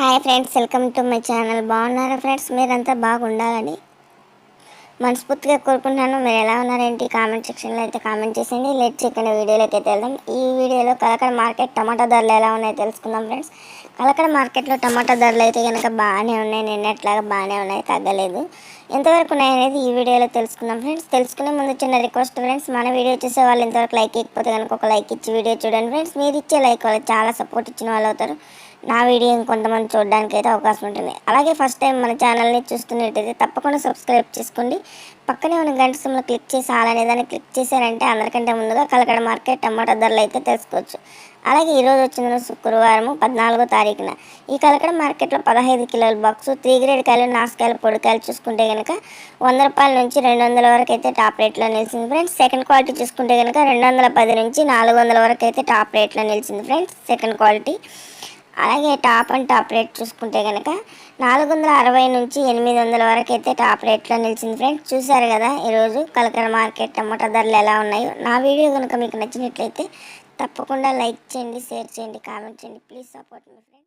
Hi friends welcome to my channel. బాగున్నారా friends? మీరంతా బాగుండాలని మనస్ఫూర్తిగా కోరుకుంటున్నాను. మీరు ఎలా ఉన్నారేంటి? కామెంట్ సెక్షన్లో అయితే కామెంట్ చేసేయండి. లేట్ చేయకుండా వీడియోలోకి అయితే వెళ్దాం. ఈ వీడియోలో కలకడ మార్కెట్ టమాటా ధరలు ఎలా ఉన్నాయో తెలుసుకుందాం ఫ్రెండ్స్. కలకడ మార్కెట్లో టమాటా ధరలు అయితే కనుక బాగానే ఉన్నాయి. నిన్నట్లాగా బాగానే ఉన్నాయి. తగ్గలేదు. ఎంతవరకు ఉన్నాయి అనేది ఈ వీడియోలో తెలుసుకుందాం ఫ్రెండ్స్. తెలుసుకునే ముందు చిన్న రిక్వెస్ట్ ఫ్రెండ్స్. మన వీడియో చూసే వాళ్ళు ఇంతవరకు లైక్ ఇకపోతే కనుక ఒక లైక్ ఇచ్చి వీడియో చూడండి ఫ్రెండ్స్. మీరు ఇచ్చే లైక్ వాళ్ళు చాలా సపోర్ట్ ఇచ్చిన వాళ్ళు అవుతారు. నా వీడియో ఇంకొంతమంది చూడడానికి అయితే అవకాశం ఉంటుంది. అలాగే ఫస్ట్ టైం మన ఛానల్ని చూస్తున్నట్టయితే తప్పకుండా సబ్స్క్రైబ్ చేసుకోండి. పక్కనే ఉన్న గంట సిమ్లో క్లిక్ చేసి అలానే దాన్ని క్లిక్ చేశారంటే అందరికంటే ముందుగా కలకడ మార్కెట్ టమాటా ధరలు అయితే తెలుసుకోవచ్చు. అలాగే ఈరోజు వచ్చిన శుక్రవారం పద్నాలుగో తారీఖున ఈ కలకడ మార్కెట్లో పదహైదు కిలోల బాక్స్ త్రీ గ్రేడ్ కాయలు నాసుకాయలు పొడికాయలు చూసుకుంటే కనుక వంద రూపాయల నుంచి రెండు వందల వరకు అయితే టాప్ రేట్లో నిలిచింది ఫ్రెండ్స్ సెకండ్ క్వాలిటీ చూసుకుంటే కనుక రెండు వందల పది నుంచి నాలుగు వందల వరకు అయితే టాప్ రేట్లో నిలిచింది ఫ్రెండ్స్ సెకండ్ క్వాలిటీ అలాగే టాప్ అండ్ టాప్ రేట్ చూసుకుంటే కనుక నాలుగు వందల అరవై నుంచి ఎనిమిది వందల వరకు అయితే టాప్ రేట్లో నిలిచింది ఫ్రెండ్స్. చూసారు కదా ఈరోజు కలకర మార్కెట్ టమాటా ధరలు ఎలా ఉన్నాయో. నా వీడియో కనుక మీకు నచ్చినట్లయితే తప్పకుండా లైక్ చేయండి షేర్ చేయండి కామెంట్ చేయండి. ప్లీజ్ సపోర్ట్ మీ ఫ్రెండ్స్.